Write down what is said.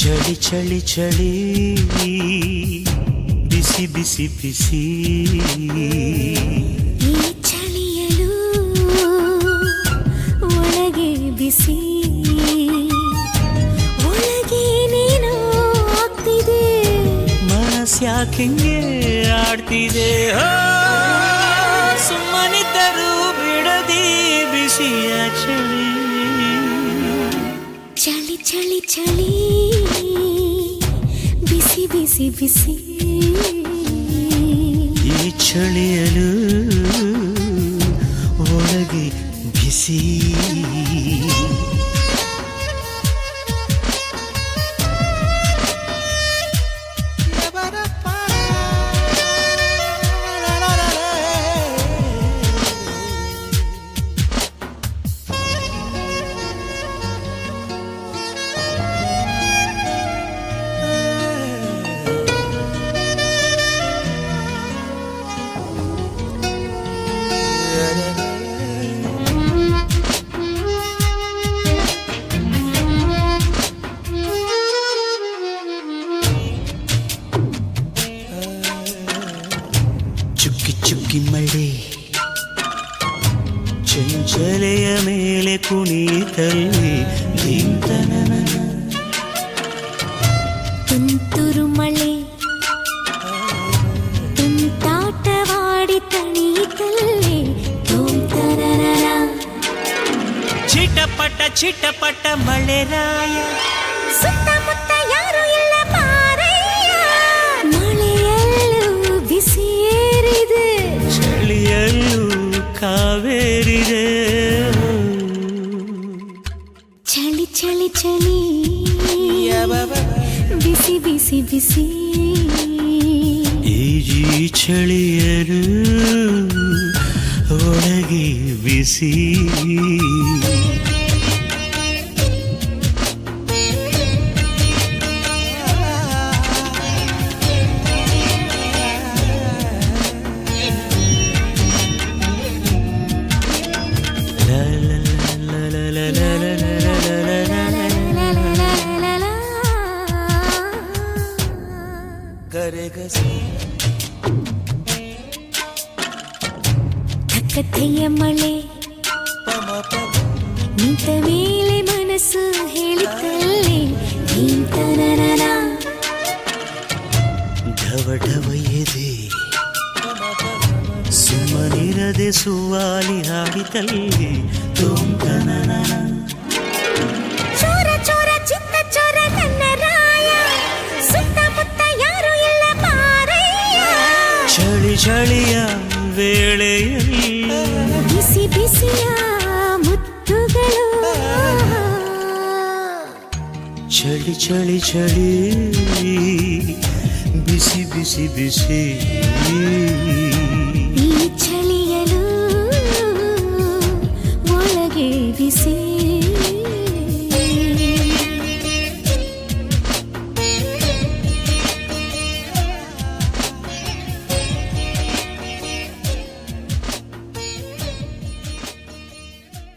ಚಳಿ ಚಳಿ ಚಳಿ ಬಿಸಿ ಬಿಸಿ ಬಿಸಿ ಈ ಚಳಿಯಲು ಒಳಗೆ ಬಿಸಿ ಒಳಗೆ ನೀನು ಆಗ್ತಿದೆ ಮನಸ್ಯಾಕಿಂಗೆ ಆಡ್ತಿದೆ ಹೋ, ಸುಮ್ಮನಿದ್ದರೂ ಬಿಡದಿ ಬಿಸಿಯ ಚಳಿ ಚಳಿ ಚಳಿ ಚಳಿ ಬಿಸಿ ಬಿಸಿ ಈ ಚಳಿಯಲು ಒಳಗೆ ಬಿಸಿ. കിമ്മഴേ ചെഞ്ചലയ മേലെ കുണി തല്ലി തുന്തുരുമളെ തുന്താട്ടവാടി തണി തല്ലി ചിട്ടപ്പട്ട ചിട്ടപ്പട്ട മഴരായ ಚಳಿ ಚಳಿ ಚಳಿ ಬಿಸಿ ಬಿಸಿ ಬಿಸಿ ಈ ಚಳಿಯರು ಒಳಗೆ ಬಿಸಿ ಕಥೆಯ ಮಳೆ ನಿಂತ ಮೇಲೆ ಮನಸ್ಸು ಹೇಳಿತಲ್ಲೇ ನಿಂತನನ ಢವ ಢವ ಎದೆ ಸುಮ್ಮನಿರದೆ ಸುವಾಲಿ ಹಾಡಿತಲ್ಲಿ ತೋಂಕನನ ಚಳಿಯ ವೇಳೆಯಲ್ಲಿ ಬಿಸಿ ಬಿಸಿಯ ಮುತ್ತುಗಳು ಚಳಿ ಚಳಿ ಚಳಿ ಬಿಸಿ ಬಿಸಿ ಬಿಸಿ ಈ ಚಳಿಯಲು ಒಳಗೆ ಬಿಸಿ